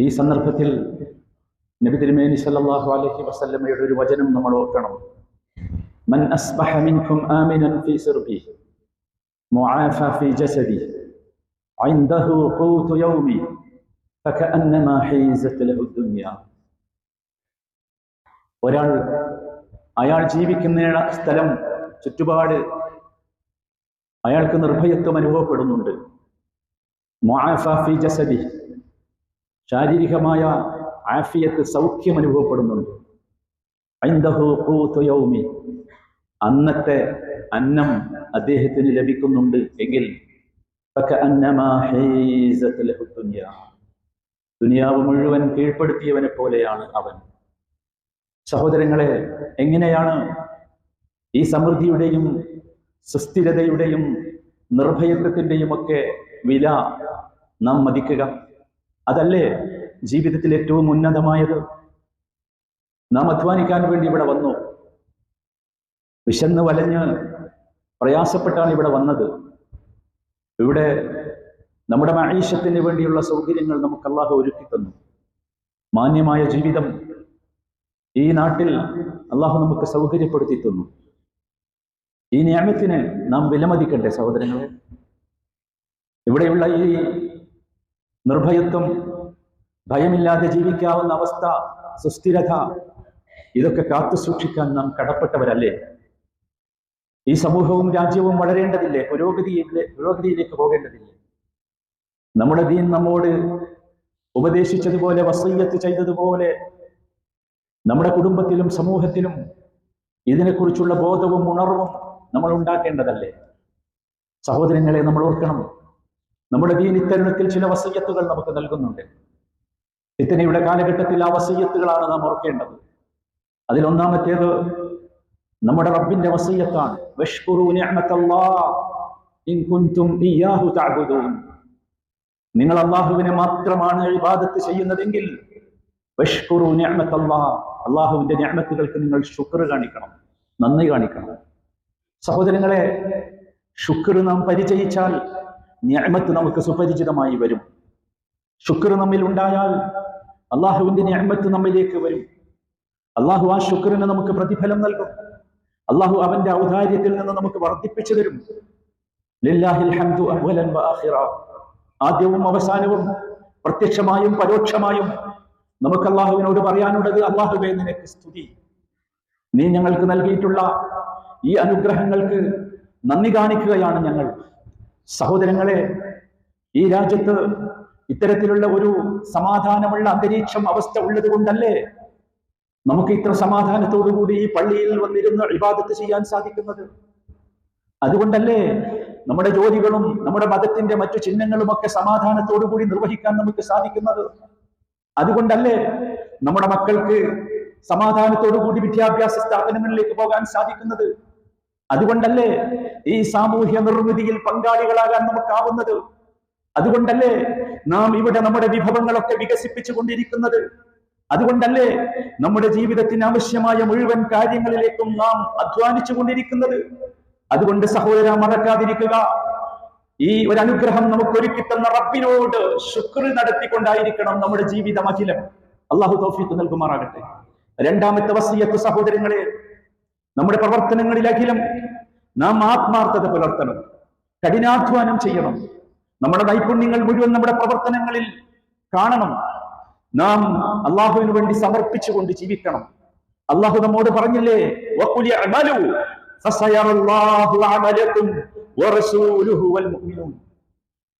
ഈ സന്ദർഭത്തിൽ നബി തിരുമേനി സല്ലല്ലാഹു അലൈഹി വസല്ലമയുടെ ഒരു വചനം നമ്മൾ ഓർക്കണം മൻ അസ്ബഹ മിൻകും ആമിനൻ ഫീ സിർബി മുആഫ ഫീ ജസദി عنده قوت يومي فكأنما حيزت له الدنيا ഒരാൾ അയാൾ ജീവിക്കുന്ന സ്ഥലം ചുറ്റുപാട് അയാൾക്ക് നിർഭയത്വം അനുഭവപ്പെടുന്നുണ്ട് മുആഫ ഫീ ജസദി ശാരീരികമായ ആഫിയത്ത് സൗഖ്യം അനുഭവപ്പെടുന്നുണ്ട്. അന്നത്തെ അന്നം അദ്ദേഹത്തിന് ലഭിക്കുന്നുണ്ട് എങ്കിൽ ദുനിയാവ് മുഴുവൻ കീഴ്പ്പെടുത്തിയവനെ പോലെയാണ് അവൻ. സഹോദരങ്ങളെ എങ്ങനെയാണ് ഈ സമൃദ്ധിയുടെയും സുസ്ഥിരതയുടെയും നിർഭയത്വത്തിന്റെയും ഒക്കെ വില നാം മതിക്കുക? അതല്ലേ ജീവിതത്തിൽ ഏറ്റവും ഉന്നതമായത്? നാം അധ്വാനിക്കാൻ വേണ്ടി ഇവിടെ വന്നു. വിശന്ന് വലഞ്ഞ് പ്രയാസപ്പെട്ടാണ് ഇവിടെ വന്നത്. ഇവിടെ നമ്മുടെ മഹീഷത്തിന് വേണ്ടിയുള്ള സൗകര്യങ്ങൾ നമുക്ക് അള്ളാഹു ഒരുക്കി തന്നു. മാന്യമായ ജീവിതം ഈ നാട്ടിൽ അള്ളാഹു നമുക്ക് സൗകര്യപ്പെടുത്തി തന്നു. ഈ നിയമത്തിന് നാം വിലമതിക്കണ്ടേ സഹോദരങ്ങളെ? ഇവിടെയുള്ള ഈ നിർഭയത്വം ഭയമില്ലാതെ ജീവിക്കാവുന്ന അവസ്ഥ സുസ്ഥിരത ഇതൊക്കെ കാത്തു സൂക്ഷിക്കാൻ നാം കടപ്പെട്ടവരല്ലേ? ഈ സമൂഹവും രാജ്യവും വളരേണ്ടതില്ലേ? പുരോഗതിയിലെ പുരോഗതിയിലേക്ക് പോകേണ്ടതില്ലേ? നമ്മുടെ ദീൻ നമ്മോട് ഉപദേശിച്ചതുപോലെ വസയ്യത്ത് ചെയ്തതുപോലെ നമ്മുടെ കുടുംബത്തിലും സമൂഹത്തിലും ഇതിനെക്കുറിച്ചുള്ള ബോധവും ഉണർവും നമ്മൾ ഉണ്ടാക്കേണ്ടതല്ലേ? സഹോദരങ്ങളെ നമ്മൾ ഓർക്കണം. നമ്മുടെ ദീൻ ഇത്തരുണത്തിൽ ചില വസയ്യത്തുകൾ നമുക്ക് നൽകുന്നുണ്ട്. ഇത്തനയുടെ കാലഘട്ടത്തിൽ ആ വസയ്യത്തുകളാണ് നാം ഓർക്കേണ്ടത്. അതിലൊന്നാമത്തേത് നമ്മുടെ റബ്ബിന്റെ വസയ്യത്താണ് നിങ്ങൾ അള്ളാഹുവിനെ മാത്രമാണ് ഇബാദത്ത് ചെയ്യുന്നതെങ്കിൽ അള്ളാഹുവിന്റെ ഞാമത്തുകൾക്ക് നിങ്ങൾ ശുക്ർ കാണിക്കണം നന്ദി കാണിക്കണം. സഹോദരങ്ങളെ ശുക്ർ നാം പരിചയിച്ചാൽ നിഅമത്ത് നമുക്ക് സുപരിചിതമായി വരും. ശുക്ർ നമ്മിൽ ഉണ്ടായാൽ അള്ളാഹുവിന്റെ നിഅമത്ത് നമ്മിലേക്ക് വരും. അള്ളാഹു ആ ശുക്രന് നമുക്ക് പ്രതിഫലം നൽകും. അള്ളാഹു അവന്റെ ഔദാര്യത്തിൽ നിന്ന് നമുക്ക് വർദ്ധിപ്പിച്ചു തരും. ആദ്യവും അവസാനവും പ്രത്യക്ഷമായും പരോക്ഷമായും നമുക്ക് അള്ളാഹുവിനോട് പറയാനുള്ളത് അള്ളാഹുവേ നിനക്ക് സ്തുതി. നീ ഞങ്ങൾക്ക് നൽകിയിട്ടുള്ള ഈ അനുഗ്രഹങ്ങൾക്ക് നന്ദി കാണിക്കുകയാണ് ഞങ്ങൾ. സഹോദരങ്ങളെ ഈ രാജ്യത്ത് ഇത്തരത്തിലുള്ള ഒരു സമാധാനമുള്ള അന്തരീക്ഷം അവസ്ഥ ഉള്ളത് കൊണ്ടല്ലേ നമുക്ക് ഇത്ര സമാധാനത്തോടുകൂടി ഈ പള്ളിയിൽ വന്നിരുന്ന് ഇബാദത്ത് ചെയ്യാൻ സാധിക്കുന്നത്? അതുകൊണ്ടല്ലേ നമ്മുടെ ജോലികളും നമ്മുടെ മതത്തിന്റെ മറ്റു ചിഹ്നങ്ങളും ഒക്കെ സമാധാനത്തോടുകൂടി നിർവഹിക്കാൻ നമുക്ക് സാധിക്കുന്നത്? അതുകൊണ്ടല്ലേ നമ്മുടെ മക്കൾക്ക് സമാധാനത്തോടുകൂടി വിദ്യാഭ്യാസ സ്ഥാപനങ്ങളിലേക്ക് പോകാൻ സാധിക്കുന്നത്? അതുകൊണ്ടല്ലേ ഈ സാമൂഹ്യ നിർമ്മിതിയിൽ പങ്കാളികളാകാൻ നമുക്കാവുന്നത്? അതുകൊണ്ടല്ലേ നാം ഇവിടെ നമ്മുടെ വിഭവങ്ങളൊക്കെ വികസിപ്പിച്ചു കൊണ്ടിരിക്കുന്നത്? അതുകൊണ്ടല്ലേ നമ്മുടെ ജീവിതത്തിന് ആവശ്യമായ മുഴുവൻ കാര്യങ്ങളിലേക്കും നാം അധ്വാനിച്ചു കൊണ്ടിരിക്കുന്നത്? അതുകൊണ്ട് സഹോദര മറക്കാതിരിക്കുക. ഈ ഒരു അനുഗ്രഹം നമുക്ക് ഒരുക്കി തന്ന റബ്ബിനോട് ശുക്ർ നടത്തിക്കൊണ്ടായിരിക്കണം നമ്മുടെ ജീവിതം അഖിലം അള്ളാഹു തോഫിക്ക് നൽകുമാറാകട്ടെ. രണ്ടാമത്തെ വസീയത്ത് സഹോദരങ്ങളെ നമ്മുടെ പ്രവർത്തനങ്ങളിൽ അഖിലം നാം ആത്മാർത്ഥത പുലർത്തണം കഠിനാധ്വാനം ചെയ്യണം. നമ്മുടെ നൈപുണ്യങ്ങൾ മുഴുവൻ നമ്മുടെ പ്രവർത്തനങ്ങളിൽ കാണണം. നാം അള്ളാഹുവിന് വേണ്ടി സമർപ്പിച്ചുകൊണ്ട് ജീവിക്കണം. അള്ളാഹു നമ്മോട് പറഞ്ഞില്ലേ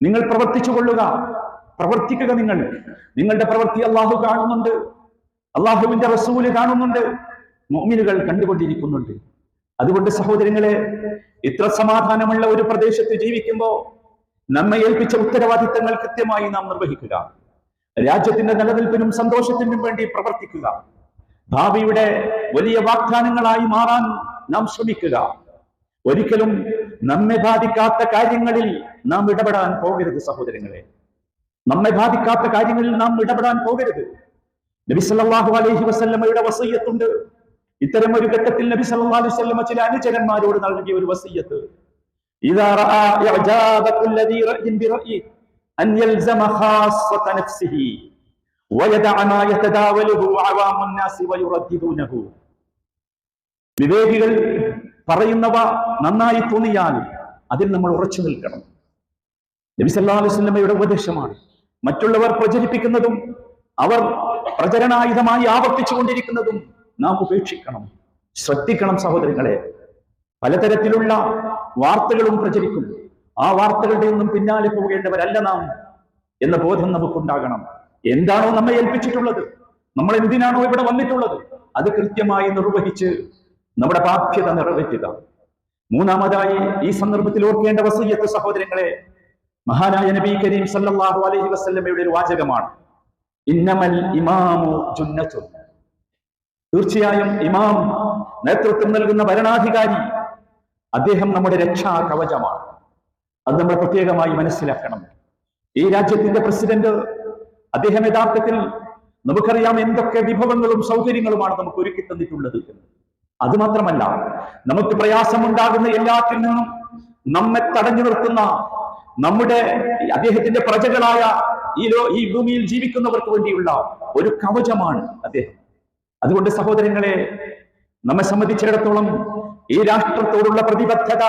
നിങ്ങൾ പ്രവർത്തിച്ചു കൊള്ളുക പ്രവർത്തിക്കുക നിങ്ങൾ. നിങ്ങളുടെ പ്രവൃത്തി അള്ളാഹു കാണുന്നുണ്ട് അള്ളാഹുവിന്റെ റസൂൽ കാണുന്നുണ്ട്. മുഅ്മിനുകൾ കണ്ടുകൊണ്ടിരിക്കുന്നുണ്ട്. അതുകൊണ്ട് സഹോദരങ്ങളെ ഇത്ര സമാധാനമുള്ള ഒരു പ്രദേശത്ത് ജീവിക്കുമ്പോൾ നമ്മെ ഏൽപ്പിച്ച ഉത്തരവാദിത്തങ്ങൾ കൃത്യമായി നാം നിർവഹിക്കുക. രാജ്യത്തിന്റെ നിലനിൽപ്പിനും സന്തോഷത്തിനും വേണ്ടി പ്രവർത്തിക്കുക. ഭാവിയുടെ വലിയ വാഗ്ദാനങ്ങളായി മാറാൻ നാം ശ്രമിക്കുക. ഒരിക്കലും നമ്മെ ബാധിക്കാത്ത കാര്യങ്ങളിൽ നാം ഇടപെടാൻ പോകരുത് സഹോദരങ്ങളെ. നമ്മെ ബാധിക്കാത്ത കാര്യങ്ങളിൽ നാം ഇടപെടാൻ പോകരുത്. നബി സല്ലല്ലാഹു അലൈഹി വസല്ലമയുടെ വസയ്യത്തുണ്ട് ഇത്തരം ഒരു ഘട്ടത്തിൽ നബി സല്ലല്ലാഹു അലൈഹി വസല്ലം ചില അനുചരന്മാരോട് നൽകിയ ഒരു വസിയത്ത്. ഇദാ റആ ഇഅജാബകു അല്ലദീ റഅൻ ബിറഅി അൻ യൽസമ ഖാസ്സത നഫ്സിഹി വയദഅ മാ യതദാവലുഹു അവാമുൻ നാസി വയുറദ്ദിദൂനഹു. വിവേകികൾ പറയുന്നവ നന്നായി തോന്നിയാൽ അതിൽ നമ്മൾ ഉറച്ചു നിൽക്കണം. നബി സല്ലല്ലാഹു അലൈഹി വസല്ലമയുടെ ഉപദേശമാണ്. മറ്റുള്ളവർ പ്രചരിപ്പിക്കുന്നതും അവർ പ്രചരണായുധമായി ആവർത്തിച്ചു കൊണ്ടിരിക്കുന്നതും നാം ഉപേക്ഷിക്കണം. ശ്രദ്ധിക്കണം സഹോദരങ്ങളെ. പലതരത്തിലുള്ള വാർത്തകളും പ്രചരിക്കും ആ വാർത്തകളുടെ ഒന്നും പിന്നാലെ പോകേണ്ടവരല്ല നാം എന്ന ബോധം നമുക്കുണ്ടാകണം. എന്താണോ നമ്മെ ഏൽപ്പിച്ചിട്ടുള്ളത്? നമ്മൾ എന്തിനാണോ ഇവിടെ വന്നിട്ടുള്ളത്? അത് കൃത്യമായി നിർവഹിച്ച് നമ്മുടെ ബാധ്യത നിറവേറ്റുക. മൂന്നാമതായി ഈ സന്ദർഭത്തിൽ ഓർക്കേണ്ട വസയ്യത്ത് സഹോദരങ്ങളെ മഹാനായ നബി കരീം സല്ലല്ലാഹു അലൈഹി വസല്ലമയുടെ ഒരു വാചകമാണ്. ഇന്നമൽ ഇമാമു ജുന്നത്തുൻ. തീർച്ചയായും ഇമാം നേതൃത്വം നൽകുന്ന ഭരണാധികാരി അദ്ദേഹം നമ്മുടെ രക്ഷാ കവചമാണ് അത് നമ്മൾ പ്രത്യേകമായി മനസ്സിലാക്കണം. ഈ രാജ്യത്തിന്റെ പ്രസിഡന്റ് അദ്ദേഹം യഥാർത്ഥത്തിൽ നമുക്കറിയാം എന്തൊക്കെ വിഭവങ്ങളും സൗകര്യങ്ങളുമാണ് നമുക്ക് ഒരുക്കി തന്നിട്ടുള്ളത് അത് മാത്രമല്ല നമുക്ക് പ്രയാസമുണ്ടാകുന്ന എല്ലാത്തിൽ നിന്നും നമ്മെ തടഞ്ഞു നിർത്തുന്ന നമ്മുടെ അദ്ദേഹത്തിന്റെ പ്രജകളായ ഈ ലോ ഈ ഭൂമിയിൽ ജീവിക്കുന്നവർക്ക് വേണ്ടിയുള്ള ഒരു കവചമാണ് അദ്ദേഹം. അതുകൊണ്ട് സഹോദരങ്ങളെ നമ്മെ സംബന്ധിച്ചിടത്തോളം ഈ രാഷ്ട്രത്തോടുള്ള പ്രതിബദ്ധത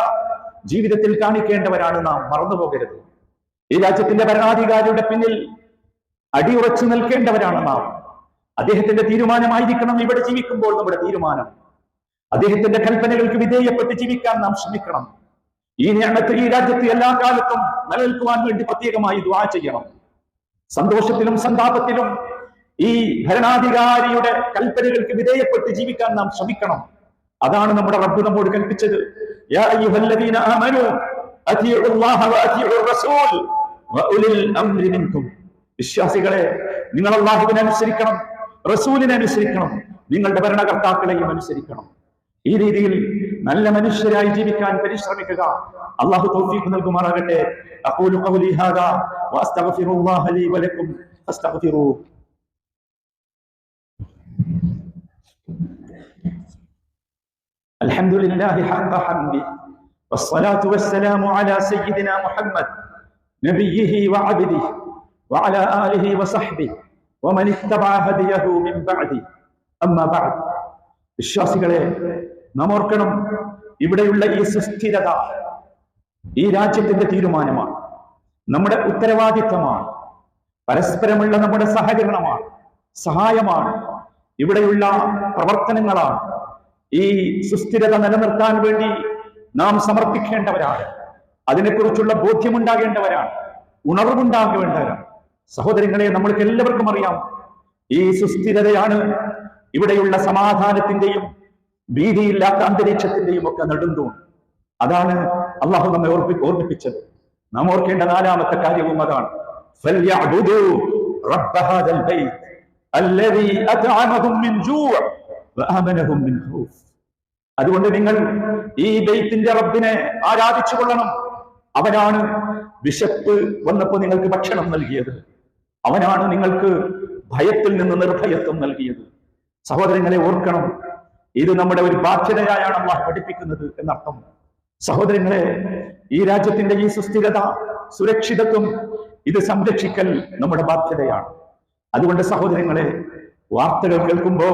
ജീവിതത്തിൽ കാണിക്കേണ്ടവരാണ് നാം. മറന്നുപോകരുത്. ഈ രാജ്യത്തിന്റെ ഭരണാധികാരിയുടെ പിന്നിൽ അടിയുറച്ചു നിൽക്കേണ്ടവരാണ് നാം. അദ്ദേഹത്തിന്റെ തീരുമാനമായിരിക്കണം ഇവിടെ ജീവിക്കുമ്പോൾ നമ്മുടെ തീരുമാനം. അദ്ദേഹത്തിന്റെ കൽപ്പനകൾക്ക് വിധേയപ്പെട്ട് ജീവിക്കാൻ നാം ശ്രമിക്കണം. ഈ ഞാനത്ത് ഈ രാജ്യത്ത് എല്ലാ കാലത്തും നിലനിൽക്കുവാൻ വേണ്ടി പ്രത്യേകമായി ദ്വാ ചെയ്യണം. സന്തോഷത്തിലും സന്താപത്തിലും ഈ ഭരണാധികാരിയുടെ കൽപ്പനകൾക്ക് വിധേയപ്പെട്ട് ജീവിക്കാൻ നാം ശ്രമിക്കണം. അതാണ് നമ്മുടെ റബ്ബ് നമ്മോട് കൽപ്പിച്ചത്. വിശ്വാസികളെ നിങ്ങൾ അള്ളാഹുവിനെ അനുസരിക്കണം റസൂലിനെ അനുസരിക്കണം നിങ്ങളുടെ ഭരണകർത്താക്കളെയും അനുസരിക്കണം. ഈ രീതിയിൽ നല്ല മനുഷ്യരായി ജീവിക്കാൻ പരിശ്രമിക്കുക. അള്ളാഹു തൗഫീഖ് നൽകുമാറാകട്ടെ. അഖൂലു വഅസ്തഗ്ഫിറുല്ലാഹ ലീ വലക്കും الحمد لله حق حمده والصلاة والسلام على سيدنا محمد نبيه وعبده وعلى آله وصحبه ومن اتبع هديه من بعده أما بعد വിശ്വാസികളെ നാം ഓർക്കണം ഇവിടെയുള്ള ഈ സുസ്ഥിരത ഈ രാജ്യത്തിന്റെ തീരുമാനമാണ് നമ്മുടെ ഉത്തരവാദിത്തമാണ് പരസ്പരമുള്ള നമ്മുടെ സഹകരണമാണ് സഹായമാണ് ഇവിടെയുള്ള പ്രവർത്തനങ്ങളാണ്. ഈ സുസ്ഥിരത നിലനിർത്താൻ വേണ്ടി നാം സമർപ്പിക്കേണ്ടവരാണ്. അതിനെക്കുറിച്ചുള്ള ബോധ്യമുണ്ടാകേണ്ടവരാണ്. ഉണർവുണ്ടാകേണ്ടവരാണ്. സഹോദരങ്ങളെ നമ്മൾക്ക് എല്ലാവർക്കും അറിയാം. ഈ സുസ്ഥിരതയാണ് ഇവിടെയുള്ള സമാധാനത്തിന്റെയും ഭീതിയില്ലാത്ത അന്തരീക്ഷത്തിന്റെയും ഒക്കെ നെടുന്തൂൺ. അതാണ് അള്ളാഹു നമ്മെ ഓർപ്പി ഓർമ്മിപ്പിച്ചത് നാം ഓർക്കേണ്ട നാലാമത്തെ കാര്യവും അതാണ്. അതുകൊണ്ട് നിങ്ങൾ ഈ ബെയ്ത്തിന്റെ റബ്ബിനെ ആരാധിച്ചു കൊള്ളണം. അവനാണ് വിശപ്പ് വന്നപ്പോൾ നിങ്ങൾക്ക് ഭക്ഷണം നൽകിയത്. അവനാണ് നിങ്ങൾക്ക് ഭയത്തിൽ നിന്ന് നിർഭയത്വം നൽകിയത്. സഹോദരങ്ങളെ ഓർക്കണം ഇത് നമ്മുടെ ഒരു ബാധ്യതയായാണ് അള്ളാഹ് പഠിപ്പിക്കുന്നത് എന്നർത്ഥം. സഹോദരങ്ങളെ ഈ രാജ്യത്തിന്റെ ഈ സുസ്ഥിരത സുരക്ഷിതത്വം ഇത് സംരക്ഷിക്കൽ നമ്മുടെ ബാധ്യതയാണ്. അതുകൊണ്ട് സഹോദരങ്ങളെ വാർത്തകൾ കേൾക്കുമ്പോ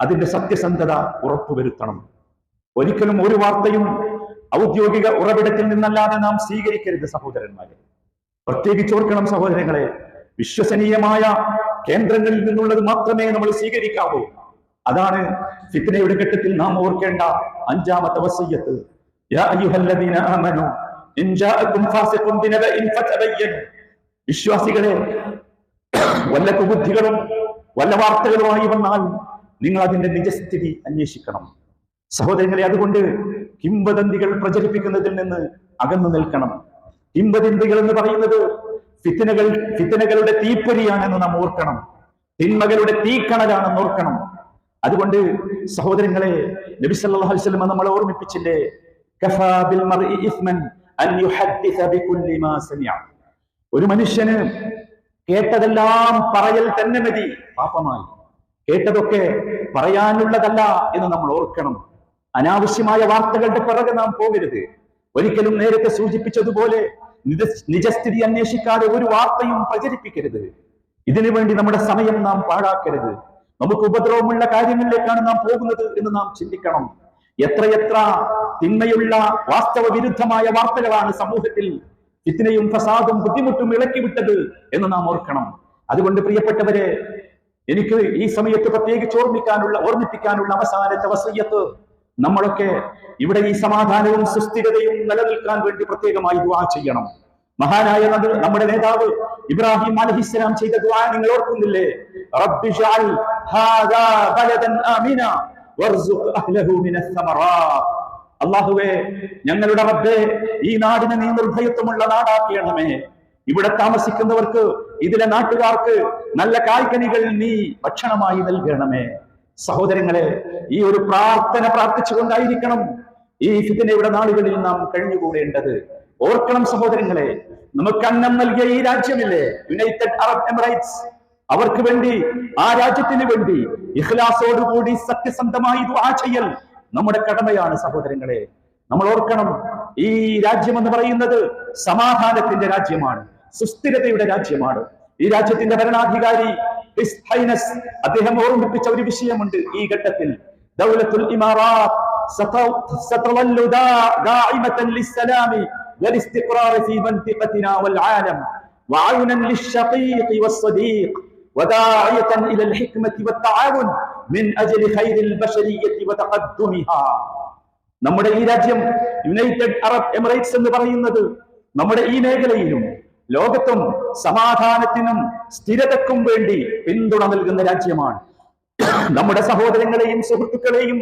അതിന്റെ സത്യസന്ധത ഉറപ്പുവരുത്തണം. ഒരിക്കലും ഒരു വാർത്തയും ഔദ്യോഗിക ഉറവിടത്തിൽ നിന്നല്ലാതെ നാം സ്വീകരിക്കരുത് സഹോദരന്മാരെ. പ്രത്യേകിച്ച് ഓർക്കണം സഹോദരങ്ങളെ വിശ്വസനീയമായ കേന്ദ്രങ്ങളിൽ നിന്നുള്ളത് മാത്രമേ നമ്മൾ സ്വീകരിക്കാവൂ. അതാണ് ഫിത്നയുടെ ഘട്ടത്തിൽ നാം ഓർക്കേണ്ട അഞ്ചാമത്തെ വസയ്യത്ത് വിശ്വാസികളെ വല്ല കുബുദ്ധികളും വല്ല വാർത്തകളുമായി വന്നാൽ നിങ്ങൾ അതിന്റെ നിജസ്ഥിതി അന്വേഷിക്കണം. സഹോദരങ്ങളെ അതുകൊണ്ട് കിംവദന്തികൾ പ്രചരിപ്പിക്കുന്നതിൽ നിന്ന് അകന്നു നിൽക്കണം. കിംവദന്തികൾ എന്ന് പറയുന്നത് ഫിത്തനകൾ ഫിത്തനകളുടെ തീപ്പൊരിയാണെന്ന് നാം ഓർക്കണം. തിന്മകളുടെ തീക്കണലാണെന്ന് ഓർക്കണം. അതുകൊണ്ട് സഹോദരങ്ങളെ നബി സല്ലല്ലാഹു അലൈഹി വസല്ലം നമ്മളെ ഓർമ്മിപ്പിച്ചില്ലേ? കഫാ ബിൽ മർഇ ഇസ്മൻ അൻ യുഹദ്ദിസ ബികുല്ലി മാ സമിഅ. ഒരു മനുഷ്യന് കേട്ടതെല്ലാം പറയൽ തന്നെ മതി. പാപമായി. കേട്ടതൊക്കെ പറയാനുള്ളതല്ല എന്ന് നമ്മൾ ഓർക്കണം. അനാവശ്യമായ വാർത്തകളുടെ പിറകെ നാം പോകരുത്. ഒരിക്കലും നേരത്തെ സൂചിപ്പിച്ചതുപോലെ നിജ- നിജസ്ഥിതി അന്വേഷിക്കാതെ ഒരു വാർത്തയും പ്രചരിപ്പിക്കരുത്. ഇതിനു വേണ്ടി നമ്മുടെ സമയം നാം പാഴാക്കരുത്. നമുക്ക് ഉപദ്രവമുള്ള കാര്യങ്ങളിലേക്കാണ് നാം പോകുന്നത് എന്ന് നാം ചിന്തിക്കണം. എത്രയെത്ര തിന്മയുള്ള വാസ്തവ വിരുദ്ധമായ വാർത്തകളാണ് സമൂഹത്തിൽ ഫിത്തിനയും ഫസാദും ബുദ്ധിമുട്ടും ഇളക്കിവിട്ടത് എന്ന് നാം ഓർക്കണം. അതുകൊണ്ട് പ്രിയപ്പെട്ടവരെ എനിക്ക് ഈ സമയത്ത് പ്രത്യേകിച്ച് ഓർമ്മിക്കാനുള്ള ഓർമ്മിപ്പിക്കാനുള്ള അവസാനത്തെ വസയ്യത്ത് നമ്മളൊക്കെ ഇവിടെ ഈ സമാധാനവും സുസ്ഥിരതയും നിലനിൽക്കാൻ വേണ്ടി പ്രത്യേകമായി ദുആ ചെയ്യണം. മഹാനായ നമ്മുടെ നേതാവ് ഇബ്രാഹിം അലഹിസ്സലാം ചെയ്ത ദുആ നിങ്ങൾ ഓർക്കുന്നില്ലേ? ഹാദാ ആമിന അഹ്ലഹു മിനസ് അള്ളാഹുവേ ഞങ്ങളുടെ റബ്ബേ ഈ നാടിനെ നീ നിർഭയത്വമുള്ള നാടാക്കിയണമേ ഇവിടെ താമസിക്കുന്നവർക്ക് ഇതിലെ നാട്ടുകാർക്ക് നല്ല കായ്കനികൾ നീ ഭക്ഷണമായി നൽകണമേ. സഹോദരങ്ങളെ ഈ ഒരു പ്രാർത്ഥന പ്രാർത്ഥിച്ചുകൊണ്ടായിരിക്കണം ഈ ഫിദിനയുടെ നാളുകളിൽ നാം കഴിഞ്ഞുകൂടേണ്ടത്. ഓർക്കണം സഹോദരങ്ങളെ നമുക്ക് അന്നം നൽകിയ ഈ രാജ്യമില്ലേ? യുണൈറ്റഡ് അറബ് എമിറേറ്റ്സ് അവർക്ക് വേണ്ടി ആ രാജ്യത്തിന് വേണ്ടി ഇഖ്ലാസോടുകൂടി സത്യസന്ധമായി ദുആ ചെയ്യൽ. നമ്മുടെ കടമയാണ് സഹോദരങ്ങളെ നമ്മൾ ഓർക്കണം ഈ രാജ്യം എന്ന് പറയുന്നത് സമാധാനത്തിന്റെ രാജ്യമാണ് സുസ്ഥിരതയുടെ രാജ്യമാണ് ഈ രാജ്യത്തിന്റെ ഭരണാധികാരി ഹിസ് ഹൈനസ് അദ്ദേഹം ഓർമ്മിപ്പിച്ച ഒരു വിഷയമുണ്ട് ഈ ഘട്ടത്തിൽ ദൗലത്തുൽ ഇമാറാത്ത് സത- ستظل دا- داعمة للسلام والاستقرار في منطقتنا والعالم وعونا للشقيق والصديق وداعية إلى الحكمة والتعاون നമ്മുടെ ഈ രാജ്യം യുണൈറ്റഡ് അറബ് എമിറേറ്റ്സ് എന്ന് പറയുന്നത് നമ്മുടെ ഈ മേഖലയിലും ലോകത്തും സമാധാനത്തിനും സ്ഥിരതക്കും വേണ്ടി പിന്തുണ നൽകുന്ന രാജ്യമാണ്. നമ്മുടെ സഹോദരങ്ങളെയും സുഹൃത്തുക്കളെയും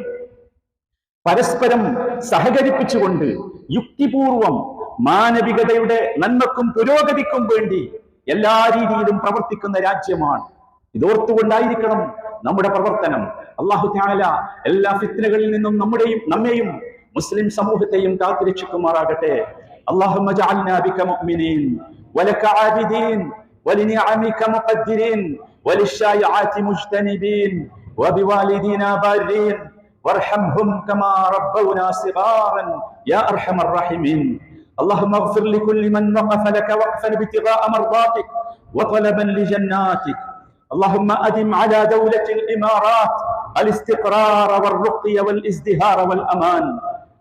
പരസ്പരം സഹകരിപ്പിച്ചുകൊണ്ട് യുക്തിപൂർവം മാനവികതയുടെ നന്മക്കും പുരോഗതിക്കും വേണ്ടി എല്ലാ രീതിയിലും പ്രവർത്തിക്കുന്ന രാജ്യമാണ്. ഇതോർത്തുകൊണ്ടായിരിക്കണം നമ്മുടെ പ്രവർത്തനം അള്ളാഹു താല എല്ലാ ഫിത്നകളിൽ നിന്നും നമ്മുടെയും നമ്മെയും മുസ്ലിം സമൂഹത്തെയും കാത്തുരക്ഷിക്കുമാറാകട്ടെ اللهم اجعلنا بك مؤمنين ولك عابدين ولنعمك مقدرين وللشائعات مجتنبين وبوالدينا بارين وارحمهم كما ربونا صغارا يا ارحم الراحمين اللهم اغفر لكل من وقف لك وقفا ابتغاء مرضاتك وطلبا لجناتك اللهم أدم على دولة الإمارات الاستقرار والرقي والازدهار والأمان.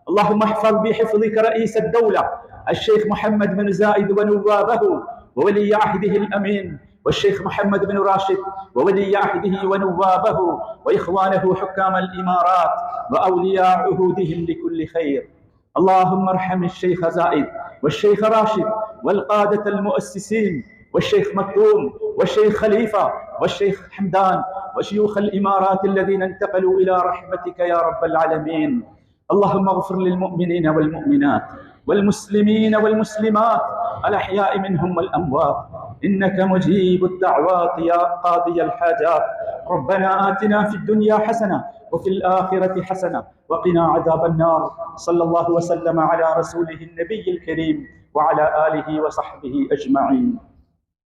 اللهم احفظ بحفظك رئيس الدولة الشيخ محمد بن زايد ونوابه وولي عهده الأمين والشيخ محمد بن راشد وولي عهده ونوابه وإخوانه حكام الإمارات وأولياء عهودهم لكل خير. اللهم ارحم الشيخ زايد والشيخ راشد والقادة المؤسسين والشيخ مكتوم والشيخ خليفة والشيخ حمدان وشيوخ الإمارات الذين انتقلوا إلى رحمتك يا رب العالمين. اللهم اغفر للمؤمنين والمؤمنات والمسلمين والمسلمات الأحياء منهم والأموات. إنك مجيب الدعوات يا قاضي الحاجات. ربنا آتنا في الدنيا حسنة وفي الآخرة حسنة وقنا عذاب النار. صلى الله وسلم على رسوله النبي الكريم وعلى آله وصحبه أجمعين.